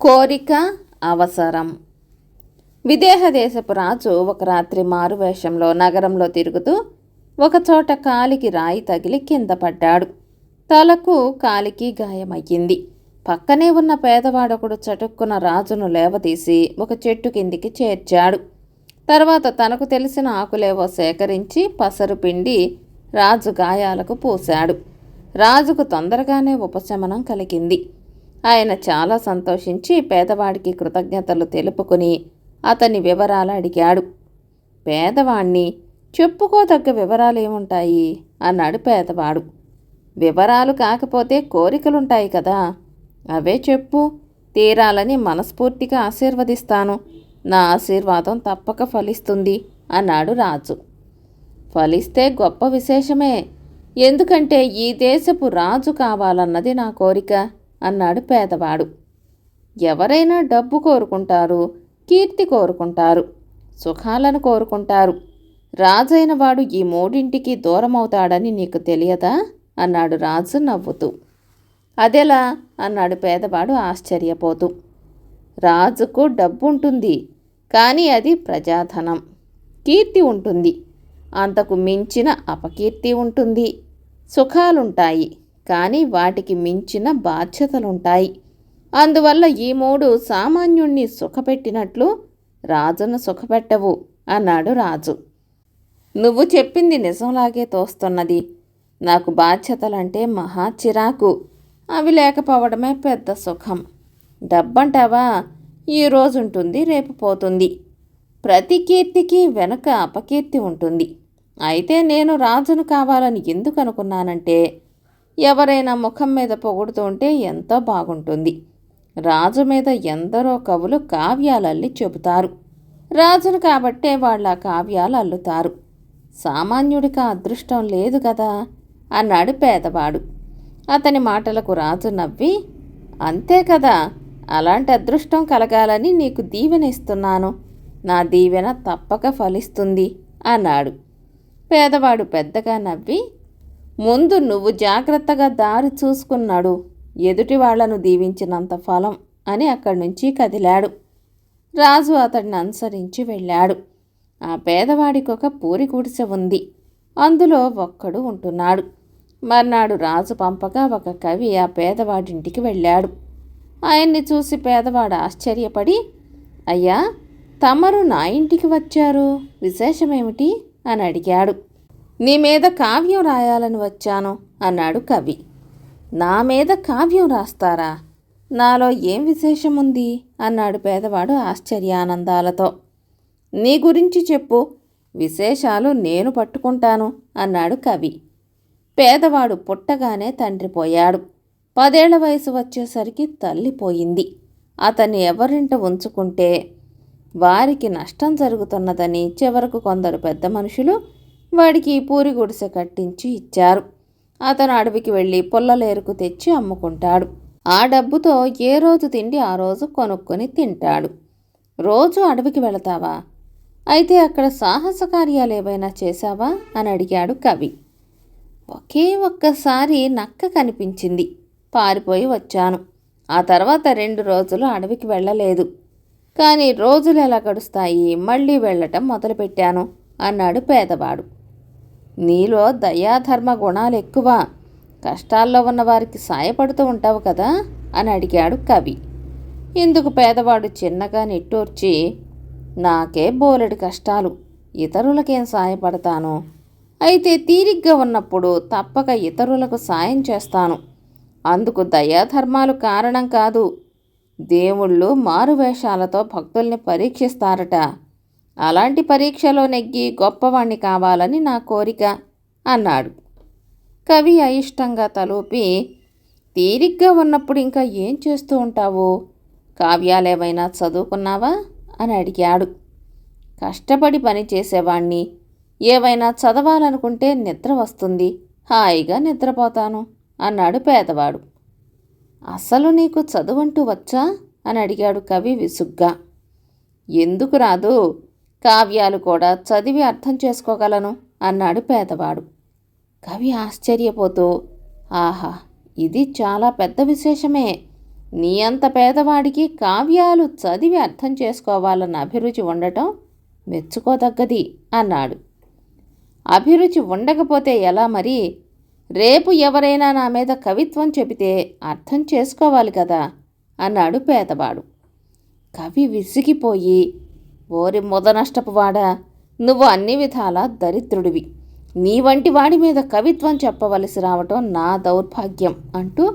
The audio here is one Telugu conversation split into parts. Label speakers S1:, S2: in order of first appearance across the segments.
S1: కోరిక అవసరం. విదేహదేశపు రాజు ఒక రాత్రి మారువేషంలో నగరంలో తిరుగుతూ ఒకచోట కాలికి రాయి తగిలి కింద పడ్డాడు. తలకు కాలికి గాయమయ్యింది. పక్కనే ఉన్న పేదవాడొకడు చటుక్కున రాజును లేవదీసి ఒక చెట్టు కిందికి చేర్చాడు. తర్వాత తనకు తెలిసిన ఆకులేవో సేకరించి పసరు పిండి రాజు గాయాలకు పూశాడు. రాజుకు తొందరగానే ఉపశమనం కలిగింది. ఆయన చాలా సంతోషించి పేదవాడికి కృతజ్ఞతలు తెలుపుకుని అతని వివరాలు అడిగాడు. పేదవాణ్ణి చెప్పుకోదగ్గ వివరాలు ఏముంటాయి అన్నాడు పేదవాడు. వివరాలు కాకపోతే కోరికలుంటాయి కదా. అవే చెప్పు. తీరాలని మనస్ఫూర్తిగా ఆశీర్వదిస్తాను. నా ఆశీర్వాదం తప్పక ఫలిస్తుంది అన్నాడు రాజు. ఫలిస్తే గొప్ప విశేషమే. ఎందుకంటే ఈ దేశపు రాజు కావాలన్నది నా కోరిక. అన్నాడు పేదవాడు. ఎవరైనా డబ్బు కోరుకుంటారు కీర్తి కోరుకుంటారు సుఖాలను కోరుకుంటారు. రాజైన వాడు ఈ మూడింటికి దూరమవుతాడని నీకు తెలియదా? అన్నాడు రాజు నవ్వుతూ. అదెలా? అన్నాడు పేదవాడు ఆశ్చర్యపోతూ. రాజుకు డబ్బు ఉంటుంది కానీ అది ప్రజాధనం. కీర్తి ఉంటుంది. అంతకు మించిన అపకీర్తి ఉంటుంది. సుఖాలుంటాయి. కానీ వాటికి మించిన బాధ్యతలుంటాయి. అందువల్ల ఈ మూడు సామాన్యుణ్ణి సుఖపెట్టినట్లు రాజును సుఖపెట్టవు అన్నాడు రాజు. నువ్వు చెప్పింది నిజంలాగే తోస్తున్నది. నాకు బాధ్యతలంటే మహా చిరాకు. అవి లేకపోవడమే పెద్ద సుఖం. డబ్బంటావా? ఈ రోజు ఉంటుంది రేపు పోతుంది. ప్రతి కీర్తికి వెనుక అపకీర్తి ఉంటుంది. అయితే నేను రాజును కావాలని ఎందుకు అనుకున్నానంటే ఎవరైనా ముఖం మీద పొగుడుతుంటే ఎంతో బాగుంటుంది. రాజు మీద ఎందరో కవులు కావ్యాలల్లి చెబుతారు. రాజును కాబట్టే వాళ్ళ కావ్యాలు అల్లుతారు. సామాన్యుడికి అదృష్టం లేదు కదా అన్నాడు పేదవాడు. అతని మాటలకు రాజు నవ్వి అంతే కదా అలాంటి అదృష్టం కలగాలని నీకు దీవెన ఇస్తున్నాను నా దీవెన తప్పక ఫలిస్తుంది అన్నాడు. పేదవాడు పెద్దగా నవ్వి ముందు నువ్వు జాగ్రత్తగా దారి చూసుకున్నాడు. ఎదుటి వాళ్ళను దీవించినంత ఫలం అని అక్కడి నుంచి కదిలాడు. రాజు అతడిని అనుసరించి వెళ్ళాడు. ఆ పేదవాడికి ఒక పూరి గుడిసె ఉంది. అందులో ఒక్కడు ఉంటున్నాడు. మర్నాడు రాజు పంపగా ఒక కవి ఆ పేదవాడింటికి వెళ్ళాడు. ఆయన్ని చూసి పేదవాడు ఆశ్చర్యపడి అయ్యా తమరు నా ఇంటికి వచ్చారు? విశేషమేమిటి? అని అడిగాడు. నీ మీద కావ్యం రాయాలని వచ్చాను అన్నాడు కవి. నా మీద కావ్యం రాస్తారా? నాలో ఏం విశేషం ఉంది అన్నాడు పేదవాడు ఆశ్చర్యానందాలతో. నీ గురించి చెప్పు. విశేషాలు నేను పట్టుకుంటాను అన్నాడు కవి. పేదవాడు పుట్టగానే తండ్రి పోయాడు. పదేళ్ళ వయసు వచ్చేసరికి తల్లి పోయింది. అతన్ని ఎవరింట ఉంచుకుంటే? వారికి నష్టం జరుగుతున్నదని చివరకు కొందరు పెద్ద మనుషులు వాడికి పూరి గుడిసె కట్టించి ఇచ్చారు. అతను అడవికి వెళ్ళి పుల్లలేరుకు తెచ్చి అమ్ముకుంటాడు. ఆ డబ్బుతో ఏ రోజు తిండి ఆ రోజు కొనుక్కొని తింటాడు. రోజు అడవికి వెళతావా? అయితే అక్కడ సాహస కార్యాలు ఏవైనా చేశావా? అని అడిగాడు కవి. ఒకే ఒక్కసారి నక్క కనిపించింది. పారిపోయి వచ్చాను. ఆ తర్వాత రెండు రోజులు అడవికి వెళ్ళలేదు. కానీ రోజులు ఎలా గడుస్తాయి? మళ్ళీ వెళ్ళటం మొదలుపెట్టాను అన్నాడు పేదవాడు. నీలో దయాధర్మ గుణాలు ఎక్కువ. కష్టాల్లో ఉన్న వారికి సాయపడుతూ ఉంటావు కదా? అని అడిగాడు కవి. ఇందుకు పేదవాడు చిన్నగా నిట్టూర్చి నాకే బోలెడు కష్టాలు. ఇతరులకేం సాయపడతాను? అయితే తీరిగ్గా ఉన్నప్పుడు తప్పక ఇతరులకు సాయం చేస్తాను. అందుకు దయాధర్మాలు కారణం కాదు. దేవుళ్ళు మారువేషాలతో భక్తుల్ని పరీక్షిస్తారట. అలాంటి పరీక్షలో నెగ్గి గొప్పవాణ్ణి కావాలని నా కోరిక అన్నాడు. కవి అయిష్టంగా తలూపి తీరిగ్గా ఉన్నప్పుడు ఇంకా ఏం చేస్తూ ఉంటావు? కావ్యాలేమైనా చదువుకున్నావా? అని అడిగాడు. కష్టపడి పని చేసేవాణ్ణి. ఏవైనా చదవాలనుకుంటే నిద్ర వస్తుంది. హాయిగా నిద్రపోతాను అన్నాడు పేదవాడు. అసలు నీకు చదువంటూ వచ్చా? అని అడిగాడు కవి విసుగ్గా. ఎందుకు రాదు? కావ్యాలు కూడా చదివి అర్థం చేసుకోగలను అన్నాడు పేదవాడు. కవి ఆశ్చర్యపోతూ ఆహా ఇది చాలా పెద్ద విశేషమే. నీ అంత పేదవాడికి కావ్యాలు చదివి అర్థం చేసుకోవాలన్న అభిరుచి ఉండటం మెచ్చుకోదగ్గది అన్నాడు. అభిరుచి ఉండకపోతే ఎలా మరి? రేపు ఎవరైనా నా మీద కవిత్వం చెబితే అర్థం చేసుకోవాలి కదా అన్నాడు పేదవాడు. కవి విసిగిపోయి ఓరి ముదనష్టపువాడా నువ్వు అన్ని విధాలా దరిద్రుడివి. నీ వంటి వాడి మీద కవిత్వం చెప్పవలసి రావటం నా దౌర్భాగ్యం అంటూ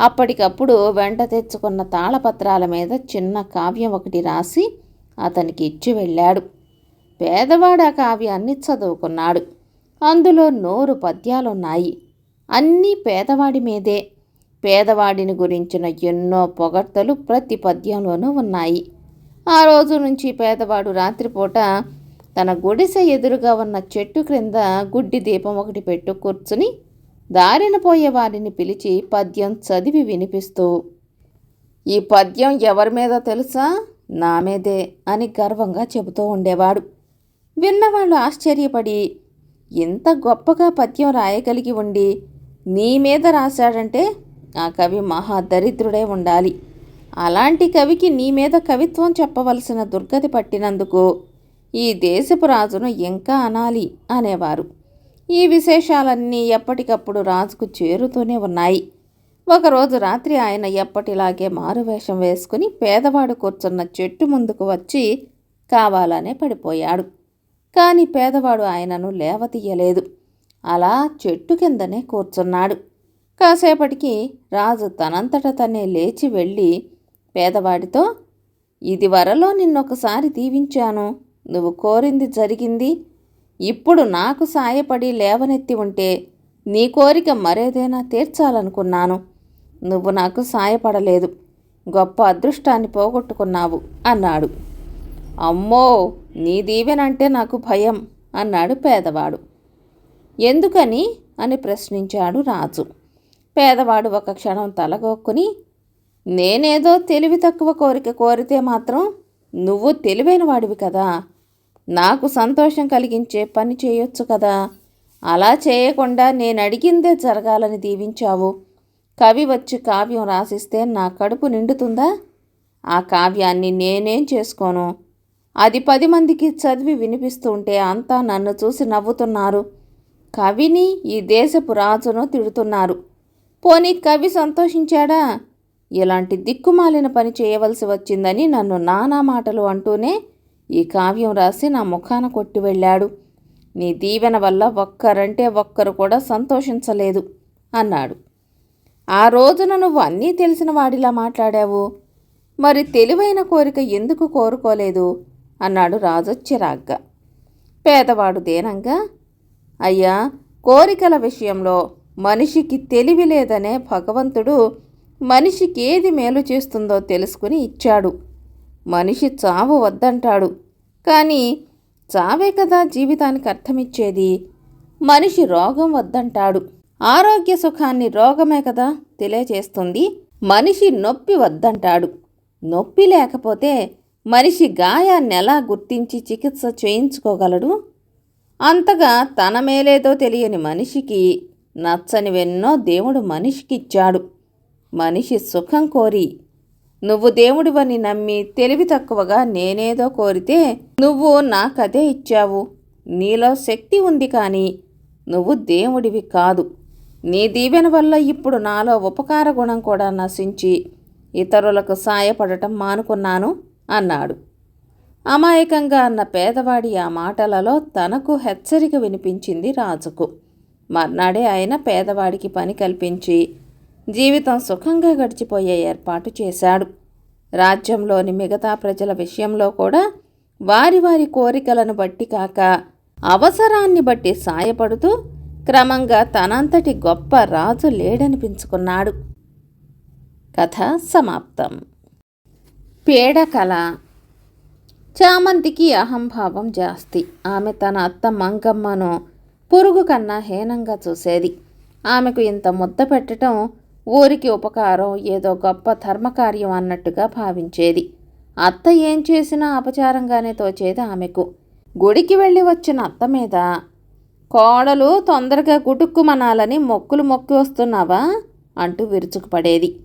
S1: అప్పటికప్పుడు వెంట తెచ్చుకున్న తాళపత్రాల మీద చిన్న కావ్యం ఒకటి రాసి అతనికి ఇచ్చి వెళ్ళాడు. పేదవాడు ఆ కావ్యాన్ని చదువుకున్నాడు. అందులో నూరు పద్యాలున్నాయి. అన్నీ పేదవాడి మీదే. పేదవాడిని గురించిన ఎన్నో పొగడ్తలు ప్రతి పద్యంలోనూ ఉన్నాయి. ఆ రోజు నుంచి పేదవాడు రాత్రిపూట తన గుడిసె ఎదురుగా ఉన్న చెట్టు క్రింద గుడ్డి దీపం ఒకటి పెట్టు కూర్చుని దారిన పోయే వారిని పిలిచి పద్యం చదివి వినిపిస్తూ ఈ పద్యం ఎవరి మీద తెలుసా? నా మీదే అని గర్వంగా చెబుతూ ఉండేవాడు. విన్నవాళ్ళు ఆశ్చర్యపడి ఇంత గొప్పగా పద్యం రాయగలిగి ఉండి నీ మీద రాశాడంటే ఆ కవి మహా దరిద్రుడే ఉండాలి. అలాంటి కవికి నీ మీద కవిత్వం చెప్పవలసిన దుర్గతి పట్టినందుకు ఈ దేశపు రాజును ఇంకా అనాలి అనేవారు. ఈ విశేషాలన్నీ ఎప్పటికప్పుడు రాజుకు చేరుతూనే ఉన్నాయి. ఒకరోజు రాత్రి ఆయన ఎప్పటిలాగే మారువేషం వేసుకుని పేదవాడు కూర్చున్న చెట్టు ముందుకు వచ్చి కావాలనే పడిపోయాడు. కానీ పేదవాడు ఆయనను లేవతీయలేదు. అలా చెట్టు కిందనే కూర్చున్నాడు. కాసేపటికి రాజు తనంతట తనే లేచి వెళ్ళి పేదవాడితో ఇది వరలో నిన్నొకసారి దీవించాను. నువ్వు కోరింది జరిగింది. ఇప్పుడు నాకు సాయపడి లేవనెత్తి ఉంటే నీ కోరిక మరేదైనా తీర్చాలనుకున్నాను. నువ్వు నాకు సాయపడలేదు. గొప్ప అదృష్టాన్ని పోగొట్టుకున్నావు అన్నాడు. అమ్మో! నీ దీవెనంటే నాకు భయం అన్నాడు పేదవాడు. ఎందుకని? అని ప్రశ్నించాడు రాజు. పేదవాడు ఒక క్షణం తలగొక్కుని నేనేదో తెలివి తక్కువ కోరిక కోరితే మాత్రం నువ్వు తెలివైన వాడివి కదా. నాకు సంతోషం కలిగించే పని చేయొచ్చు కదా. అలా చేయకుండా నేను అడిగిందే జరగాలని దీవించావు. కవి వచ్చి కావ్యం రాసిస్తే నా కడుపు నిండుతుందా? ఆ కావ్యాన్ని నేనేం చేసుకోను? అది పది మందికి చదివి వినిపిస్తుంటే అంతా నన్ను చూసి నవ్వుతున్నారు. కవిని ఈ దేశపు రాజును తిడుతున్నారు. పోనీ కవి సంతోషించాడా? ఇలాంటి దిక్కుమాలిన పని చేయవలసి వచ్చిందని నన్ను నానా మాటలు అంటూనే ఈ కావ్యం రాసి నా ముఖాన కొట్టి వెళ్ళాడు. నీ దీవెన వల్ల ఒక్కరంటే ఒక్కరు కూడా సంతోషించలేదు అన్నాడు. ఆ రోజున నువ్వు అన్నీ తెలిసిన వాడిలా మాట్లాడావు. మరి తెలివైన కోరిక ఎందుకు కోరుకోలేదు అన్నాడు రాజు చిరాగ్గా పేదవాడు దేనంగా? అయ్యా కోరికల విషయంలో మనిషికి తెలివి లేదనే భగవంతుడు మనిషికి ఏది మేలు చేస్తుందో తెలుసుకుని ఇచ్చాడు. మనిషి చావు వద్దంటాడు. కానీ చావే కదా జీవితానికి అర్థమిచ్చేది. మనిషి రోగం వద్దంటాడు. ఆరోగ్య సుఖాన్ని రోగమే కదా తెలియజేస్తుంది మనిషి నొప్పి వద్దంటాడు. నొప్పి లేకపోతే మనిషి గాయాన్ని ఎలా గుర్తించి చికిత్స చేయించుకోగలడు? అంతగా తన మేలేదో తెలియని మనిషికి నచ్చనివెన్నో దేవుడు మనిషికిచ్చాడు. మనిషి సుఖం కోరి. నువ్వు దేవుడివని నమ్మి తెలివి తక్కువగా నేనేదో కోరితే నువ్వు నాకదే ఇచ్చావు. నీలో శక్తి ఉంది కానీ నువ్వు దేవుడివి కాదు. నీ దీవెన వల్ల ఇప్పుడు నాలో ఉపకార గుణం కూడా నశించి ఇతరులకు సాయపడటం మానుకున్నాను అన్నాడు. అమాయకంగా అన్న పేదవాడి ఆ మాటలలో తనకు హెచ్చరిక వినిపించింది రాజుకు. మర్నాడే ఆయన పేదవాడికి పని కల్పించి జీవితం సుఖంగా గడిచిపోయే ఏర్పాటు చేశాడు. రాజ్యంలోని మిగతా ప్రజల విషయంలో కూడా వారి వారి కోరికలను బట్టి కాక అవసరాన్ని బట్టి సాయపడుతూ క్రమంగా తనంతటి గొప్ప రాజు లేడనిపించుకున్నాడు. కథ సమాప్తం. పేడకల చామంతికి అహంభావం జాస్తి. ఆమె తన అత్త మంగమ్మను పురుగు కన్నా హీనంగా చూసేది. ఆమెకు ఇంత ముద్ద పెట్టడం ఊరికి ఉపకారం ఏదో గొప్ప ధర్మకార్యం అన్నట్టుగా భావించేది. అత్త ఏం చేసినా అపచారంగానే తోచేది ఆమెకు. గుడికి వెళ్ళి వచ్చిన అత్త మీద కోడలు తొందరగా గుటుక్కుమనాలని మొక్కులు మొక్కి వస్తున్నావా? అంటూ విరుచుకుపడేది.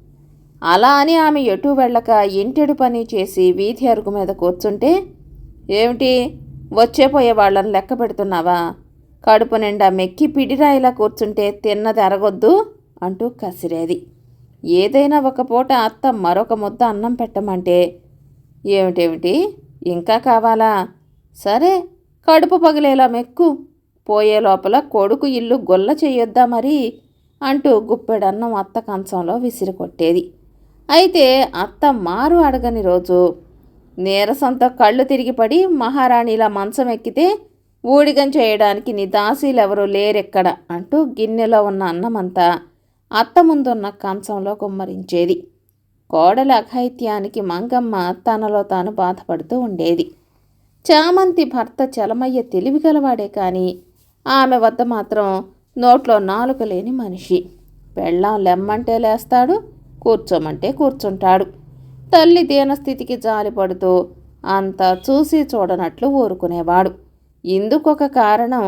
S1: అలా అని ఆమె ఎటు వెళ్ళక ఇంటెడు పని చేసి వీధి అరుగు మీద కూర్చుంటే ఏమిటి? వచ్చే పోయే వాళ్ళని లెక్క పెడుతున్నావా? కడుపు నిండా మెక్కి పిడిరాయిలా కూర్చుంటే తిన్నది అరగొద్దు? అంటూ కసిరేది. ఏదైనా ఒక పూట అత్త మరొక ముద్ద అన్నం పెట్టమంటే ఏమిటేమిటి? ఇంకా కావాలా? సరే కడుపు పగిలేలా మెక్కు. పోయే లోపల కొడుకు ఇల్లు గొల్ల చేయొద్దా మరి? అంటూ గుప్పెడన్నం అత్త కంచంలో విసిరి కొట్టేది అయితే అత్త మారు అడగని రోజు నీరసంతో కళ్ళు తిరిగి పడి మహారాణిలా మంచం ఎక్కితే ఊడిగం చేయడానికి నీ దాసీలెవరూ లేరెక్కడ? అంటూ గిన్నెలో ఉన్న అన్నమంతా అత్త ముందున్న కంచంలో కుమ్మరించేది. కోడల అఘాయిత్యానికి మంగమ్మ తనలో తాను బాధపడుతూ ఉండేది. చామంతి భర్త చలమయ్య తెలివిగలవాడే కానీ ఆమె వద్ద మాత్రం నోట్లో నాలుక లేని మనిషి. పెళ్ళాం లెమ్మంటే లేస్తాడు కూర్చోమంటే కూర్చుంటాడు. తల్లి దీనస్థితికి జాలిపడుతూ అంతా చూసి చూడనట్లు ఊరుకునేవాడు. ఇందుకొక కారణం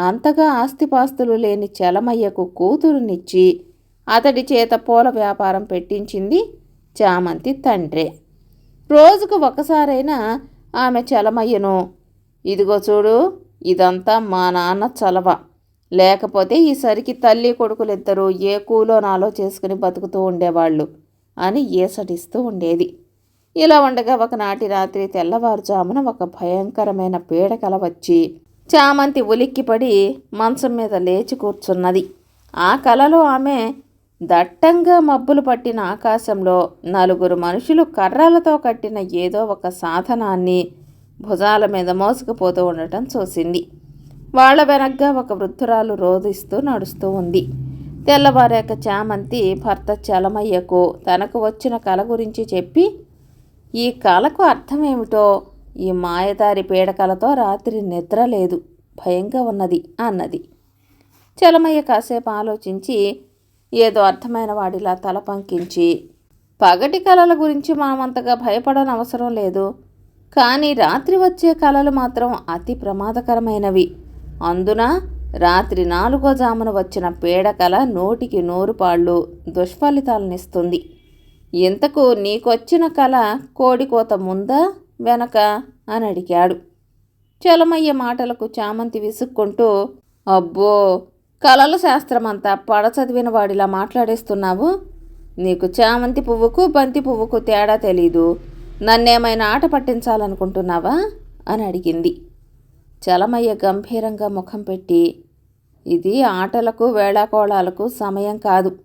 S1: అంతగా ఆస్తిపాస్తులు లేని చలమయ్యకు కూతురునిచ్చి అతడి చేత పూల వ్యాపారం పెట్టించింది చామంతి తండ్రే. రోజుకు ఒకసారైనా ఆమె చలమయ్యను. ఇదిగో చూడు ఇదంతా మా నాన్న చలవ. లేకపోతే ఈసరికి తల్లి కొడుకులిద్దరూ ఏ కూలో నాలో చేసుకుని బతుకుతూ ఉండేవాళ్ళు అని ఏసడిస్తూ ఉండేది. ఇలా ఉండగా ఒకనాటి రాత్రి తెల్లవారుజామున ఒక భయంకరమైన పీడకల వచ్చి చామంతి ఉలిక్కిపడి మంచం మీద లేచి కూర్చున్నది. ఆ కలలో ఆమె దట్టంగా మబ్బులు పట్టిన ఆకాశంలో నలుగురు మనుషులు కర్రలతో కట్టిన ఏదో ఒక సాధనాన్ని భుజాల మీద మోసుకుపోతూ ఉండటం చూసింది. వాళ్ళ వెనగ్గా ఒక వృద్ధురాలు రోధిస్తూ నడుస్తూ ఉంది. తెల్లవారాక చామంతి భర్త చలమయ్యకు తనకు వచ్చిన కల గురించి చెప్పి ఈ కళకు అర్థమేమిటో? ఈ మాయదారి పీడకలతో రాత్రి నిద్ర లేదు భయంగా ఉన్నది అన్నది. చలమయ్య కాసేపు ఆలోచించి ఏదో అర్థమైన వాడిలా తల పంకించి పగటి కళల గురించి మనమంతగా భయపడని అవసరం లేదు. కానీ రాత్రి వచ్చే కళలు మాత్రం అతి ప్రమాదకరమైనవి. అందున రాత్రి నాలుగో జామున వచ్చిన పీడకల నోటికి నూరు పాళ్ళు దుష్ఫలితాలనిస్తుంది. ఇంతకు నీకొచ్చిన కళ కోడికోత ముందా వెనక? అని అడిగాడు. చలమయ్య మాటలకు చామంతి విసుక్కుంటూ అబ్బో కళల శాస్త్రమంతా పడ చదివిన వాడిలా మాట్లాడేస్తున్నావు? నీకు చామంతి పువ్వుకు బంతి పువ్వుకు తేడా తెలీదు. నన్నేమైనా ఆట పట్టించాలనుకుంటున్నావా? అని అడిగింది. చలమయ్య గంభీరంగా ముఖం పెట్టి ఇది ఆటలకు వేళాకోళాలకు సమయం కాదు.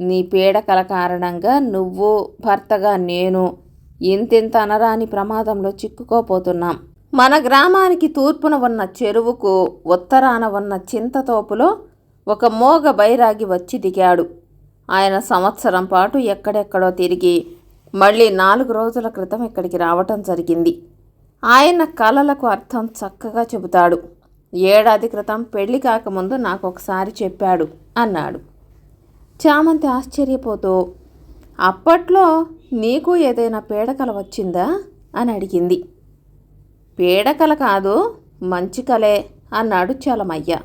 S1: నీ పీడకల కారణంగా నువ్వు భర్తగా నేను ఇంతింత అనరాని ప్రమాదంలో చిక్కుకోపోతున్నాం. మన గ్రామానికి తూర్పున ఉన్న చెరువుకు ఉత్తరాన ఉన్న చింతతోపులో ఒక మోగ బైరాగి వచ్చి దిగాడు. ఆయన సంవత్సరం పాటు ఎక్కడెక్కడో తిరిగి మళ్ళీ నాలుగు రోజుల క్రితం ఇక్కడికి రావటం జరిగింది. ఆయన కళలకు అర్థం చక్కగా చెబుతాడు. ఏడాది క్రితం పెళ్ళి కాకముందు నాకు ఒకసారి చెప్పాడు అన్నాడు. చామంతి ఆశ్చర్యపోతూ అప్పట్లో నీకు ఏదైనా పీడకల వచ్చిందా అని అడిగింది. పీడకల కాదు మంచి కలే అన్నాడు చలమయ్య.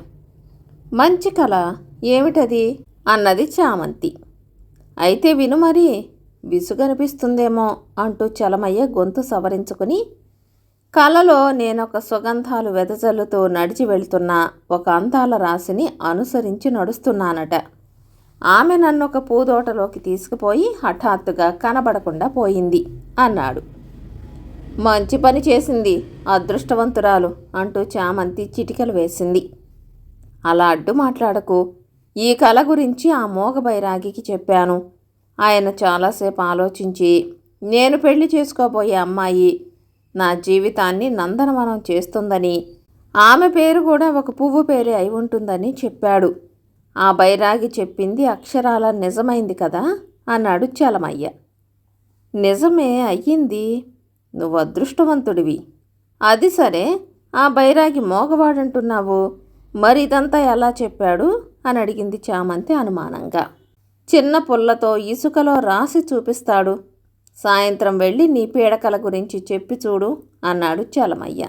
S1: మంచి కళ ఏమిటది? అన్నది చామంతి. అయితే విను మరి విసుగనిపిస్తుందేమో అంటూ చలమయ్య గొంతు సవరించుకుని కలలో నేనొక సుగంధాలు వెదజల్లుతూ నడిచి వెళ్తున్న ఒక అందాల రాశిని అనుసరించి నడుస్తున్నానట. ఆమె నన్ను ఒక పూదోటలోకి తీసుకుపోయి హఠాత్తుగా కనబడకుండా పోయింది అన్నాడు. మంచి పని చేసింది అదృష్టవంతురాలు అంటూ చామంతి చిటికలు వేసింది. అలా అడ్డు మాట్లాడకు. ఈ కళ గురించి ఆ మోగ బైరాగికి చెప్పాను. ఆయన చాలాసేపు ఆలోచించి నేను పెళ్ళి చేసుకోబోయే అమ్మాయి నా జీవితాన్ని నందనవనం చేస్తుందని ఆమె పేరు కూడా ఒక పువ్వు పేరే అయి ఉంటుందని చెప్పాడు. ఆ బైరాగి చెప్పింది అక్షరాల నిజమైంది కదా? అన్నాడు చలమయ్య. నిజమే అయ్యింది. నువ్వు అదృష్టవంతుడివి అది సరే ఆ బైరాగి మోగవాడంటున్నావు. మరి ఇదంతా ఎలా చెప్పాడు? అని అడిగింది చామంతి అనుమానంగా. చిన్న పుల్లతో ఇసుకలో రాసి చూపిస్తాడు. సాయంత్రం వెళ్ళి నీ పీడకల గురించి చెప్పి చూడు అన్నాడు చలమయ్య.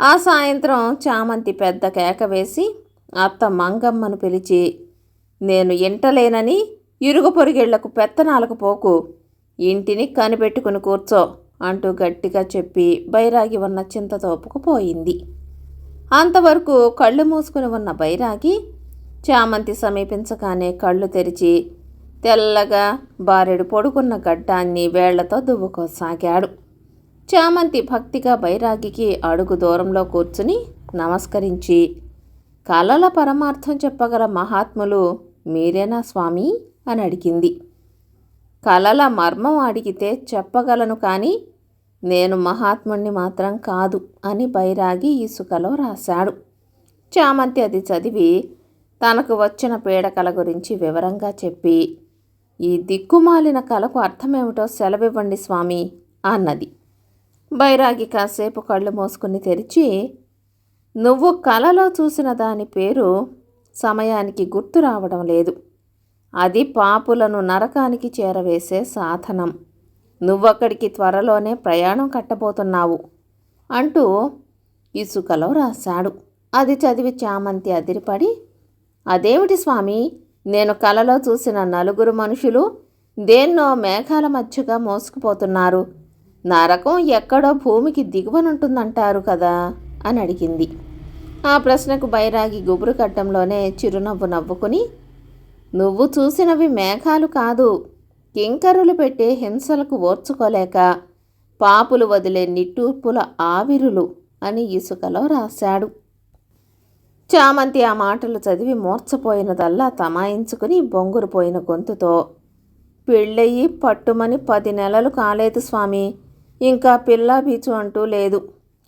S1: ఆ సాయంత్రం చామంతి పెద్ద కేక వేసి అత్త మంగమ్మను పిలిచి నేను ఇంటలేనని ఇరుగు పొరిగిళ్ళకు పెత్తనాలకు పోకు. ఇంటిని కనిపెట్టుకుని కూర్చో. అంటూ గట్టిగా చెప్పి బైరాగి ఉన్న చింత తోపుకుపోయింది అంతవరకు కళ్ళు మూసుకుని ఉన్న బైరాగి చామంతి సమీపించగానే కళ్ళు తెరిచి తెల్లగా బారెడు పొడుకున్న గడ్డాన్ని వేళ్ళతో దువ్వుకోసాగాడు. చామంతి భక్తిగా బైరాగికి అడుగు దూరంలో కూర్చుని నమస్కరించి కలల పరమార్థం చెప్పగల మహాత్ములు మీరేనా స్వామి? అని అడిగింది. కలల మర్మం అడిగితే చెప్పగలను కానీ నేను మహాత్ముణ్ణి మాత్రం కాదు అని బైరాగి ఇసుకలో రాశాడు. చామంతి అది చదివి తనకు వచ్చిన పీడకల గురించి వివరంగా చెప్పి ఈ దిక్కుమాలిన కలకు అర్థమేమిటో సెలవివ్వండి స్వామి అన్నది. బైరాగి కాసేపు కళ్ళు మోసుకుని తెరిచి నువ్వు కలలో చూసిన దాని పేరు సమయానికి గుర్తు రావడం లేదు. అది పాపులను నరకానికి చేరవేసే సాధనం. నువ్వక్కడికి త్వరలోనే ప్రయాణం కట్టబోతున్నావు అంటూ ఇసుకలో రాశాడు. అది చదివి చామంతి అదిరిపడి అదేమిటి స్వామి నేను కలలో చూసిన నలుగురు మనుషులు దేన్నో మేఘాల మధ్యగా మోసుకుపోతున్నారు. నరకం ఎక్కడో భూమికి దిగువనుంటుందంటారు కదా అని అడిగింది. ఆ ప్రశ్నకు బైరాగి గుబురు కట్టంలోనే చిరునవ్వు నవ్వుకుని నువ్వు చూసినవి మేఘాలు కాదు కింకరులు పెట్టే హింసలకు ఓర్చుకోలేక పాపులు వదిలే నిట్టూర్పుల ఆవిరులు అని ఇసుకలో రాశాడు. చామంతి ఆ మాటలు చదివి మూర్చపోయినదల్లా తమాయించుకుని బొంగురుపోయిన గొంతుతో పెళ్ళయి పట్టుమని పది నెలలు కాలేదు స్వామి ఇంకా పిల్లా బీచు అంటూ లేదు.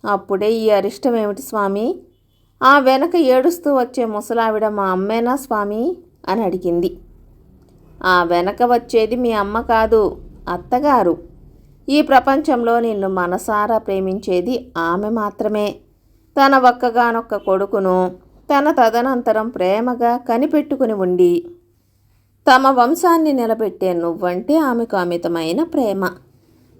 S1: అప్పుడే ఈ అరిష్టం ఏమిటి స్వామి? ఆ వెనక ఏడుస్తూ వచ్చే ముసలావిడ మా అమ్మేనా స్వామి? అని అడిగింది. ఆ వెనక వచ్చేది మీ అమ్మ కాదు అత్తగారు. ఈ ప్రపంచంలో నిన్ను మనసారా ప్రేమించేది ఆమె మాత్రమే. తన ఒక్కగానొక్క కొడుకును తన తదనంతరం ప్రేమగా కనిపెట్టుకుని ఉండి తమ వంశాన్ని నిలబెట్టే నువ్వంటే ఆమెకు అమితమైన ప్రేమ.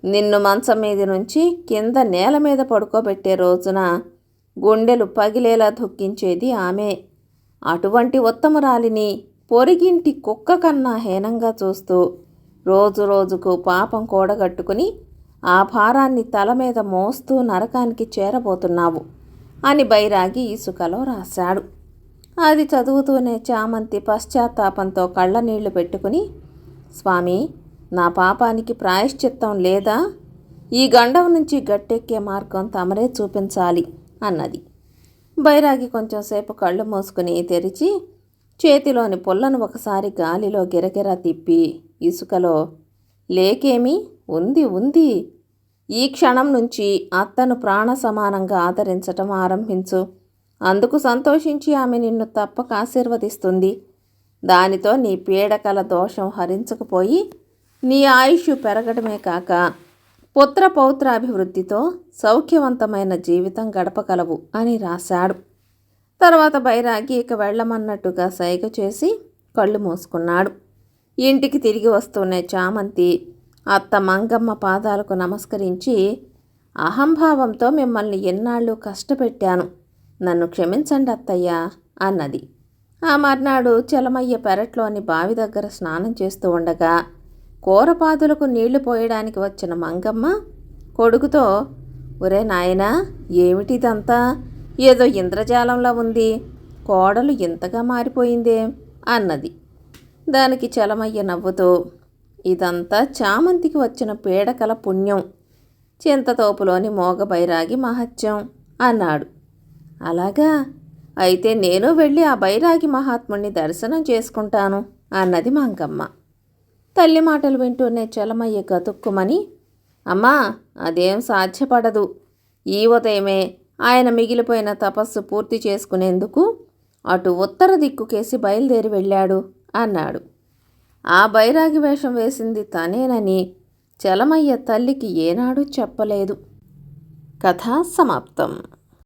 S1: నిన్ను మంచం మీద నుంచి కింద నేల మీద పడుకోబెట్టే రోజున గుండెలు పగిలేలా దుఃఖించేది ఆమె. అటువంటి ఉత్తమురాలిని పొరిగింటి కుక్క కన్నా హీనంగా చూస్తూ రోజు రోజుకు పాపం కూడగట్టుకుని ఆ భారాన్ని తల మీద మోస్తూ నరకానికి చేరబోతున్నావు అని బైరాగి ఇసుకలో రాశాడు. అది చదువుతూనే చామంతి పశ్చాత్తాపంతో కళ్ళనీళ్ళు పెట్టుకుని స్వామి నా పాపానికి ప్రాయశ్చిత్తం లేదా? ఈ గండం నుంచి గట్టెక్కే మార్గం తమరే చూపించాలి అన్నది. బైరాగి కొంచెంసేపు కళ్ళు మూసుకుని తెరిచి చేతిలోని పుల్లను ఒకసారి గాలిలో గిరగిరా తిప్పి ఇసుకలో లేకేమి? ఉంది ఉంది. ఈ క్షణం నుంచి అత్తను ప్రాణ సమానంగా ఆదరించటం ఆరంభించు. అందుకు సంతోషించి ఆమె నిన్ను తప్పక ఆశీర్వదిస్తుంది. దానితో నీ పీడకల దోషం హరించకపోయి నీ ఆయుష్ పెరగడమే కాక పుత్ర పౌత్రాభివృద్ధితో సౌఖ్యవంతమైన జీవితం గడపగలవు అని రాశాడు. తర్వాత బైరాగి ఇక వెళ్ళమన్నట్టుగా సైగ చేసి కళ్ళు మూసుకున్నాడు. ఇంటికి తిరిగి వస్తూనే చామంతి అత్త మంగమ్మ పాదాలకు నమస్కరించి అహంభావంతో మిమ్మల్ని ఎన్నాళ్ళు కష్టపెట్టాను. నన్ను క్షమించండి అత్తయ్య అన్నది. ఆ మర్నాడు చలమయ్య పెరట్లోని బావి దగ్గర స్నానం చేస్తూ ఉండగా కూరపాదులకు నీళ్ళు పోయడానికి వచ్చిన మంగమ్మ కొడుకుతో ఒరే నాయనా ఏమిటిదంతా? ఏదో ఇంద్రజాలంలా ఉంది. కోడలు ఇంతగా మారిపోయిందే అన్నది. దానికి చలమయ్య నవ్వుతూ ఇదంతా చామంతికి వచ్చిన పీడకల పుణ్యం. చింతతోపులోని మోగబైరాగి మహత్యం అన్నాడు. అలాగా? అయితే నేను వెళ్ళి ఆ బైరాగి మహాత్ముణ్ణి దర్శనం చేసుకుంటాను అన్నది మంకమ్మ తల్లి మాటలు వింటూనే చలమయ్య గతుక్కుమని అమ్మా అదేం సాధ్యపడదు. ఈ ఉదయమే ఆయన మిగిలిపోయిన తపస్సు పూర్తి చేసుకునేందుకు అటు ఉత్తర దిక్కుకేసి బయలుదేరి వెళ్ళాడు అన్నాడు. ఆ బైరాగి వేషం వేసింది తనేనని చలమయ్య తల్లికి ఏనాడు చెప్పలేదు. కథ సమాప్తం.